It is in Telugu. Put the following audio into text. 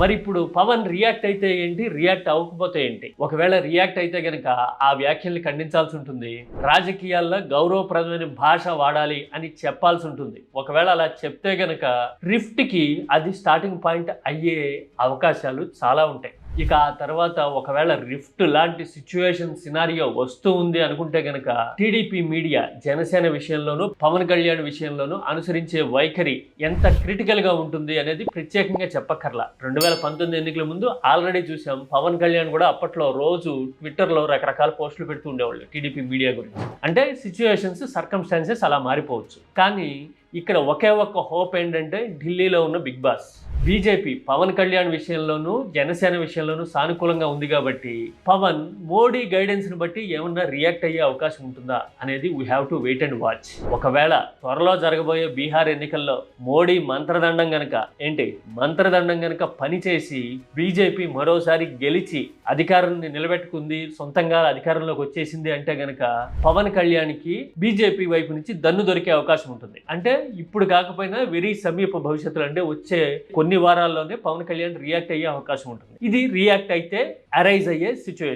మరి ఇప్పుడు పవన్ రియాక్ట్ అయితే ఏంటి? రియాక్ట్ అవ్వకపోతే ఏంటి? ఒకవేళ రియాక్ట్ అయితే గనక ఆ వ్యాఖ్యల్ని ఖండించాల్సి ఉంటుంది. రాజకీయాల్లో గౌరవప్రదమైన భాష వాడాలి అని చెప్పాల్సి ఉంటుంది. ఒకవేళ అలా చెప్తే గనక రిఫ్ట్కి అది స్టార్టింగ్ పాయింట్ అయ్యే అవకాశాలు చాలా ఉంటాయి. ఇక ఆ తర్వాత ఒకవేళ రిఫ్ట్ లాంటి సిచ్యువేషన్ సినారియో వస్తూ ఉంది అనుకుంటే గనక టీడీపీ మీడియా జనసేన విషయంలోనూ పవన్ కళ్యాణ్ విషయంలోనూ అనుసరించే వైఖరి ఎంత క్రిటికల్గా ఉంటుంది అనేది ప్రత్యేకంగా చెప్పక్కర్లా. రెండు వేల పంతొమ్మిది ఎన్నికల ముందు ఆల్రెడీ చూసాం పవన్ కళ్యాణ్ కూడా అప్పట్లో రోజు ట్విట్టర్లో రకరకాల పోస్టులు పెడుతూ ఉండేవాళ్ళు టీడీపీ మీడియా గురించి. అంటే సిచ్యువేషన్స్ సర్కమ్స్టాన్సెస్ అలా మారిపోవచ్చు. కానీ ఇక్కడ ఒకే ఒక్క హోప్ ఏంటంటే ఢిల్లీలో ఉన్న Bigg Boss BJP Pawan Kalyan విషయంలోనూ జనసేన విషయంలోనూ సానుకూలంగా ఉంది కాబట్టి పవన్ మోడీ గైడెన్స్ని బట్టి ఏమన్నా రియాక్ట్ అయ్యే అవకాశం ఉంటుందా అనేది we have to wait and watch ఒకవేళ త్వరలో జరగబోయే బీహార్ ఎన్నికల్లో మోడీ మంత్రదండం గనక ఏంటి? మంత్రదండం గనక పనిచేసి బీజేపీ మరోసారి గెలిచి అధికారాన్ని నిలబెట్టుకుంది సొంతంగా అధికారంలోకి వచ్చేసింది అంటే గనక పవన్ కళ్యాణ్కి బీజేపీ వైపు నుంచి దన్ను దొరికే అవకాశం ఉంటుంది. అంటే ఇప్పుడు కాకపోయినా వెరీ సమీప భవిష్యత్తులో అంటే వచ్చే కొన్ని వారాల్లోనే పవన్ కళ్యాణ్ రియాక్ట్ అయ్యే అవకాశం ఉంటుంది. ఇది రియాక్ట్ అయితే అరైజ్ అయ్యే సిచ్యువేషన్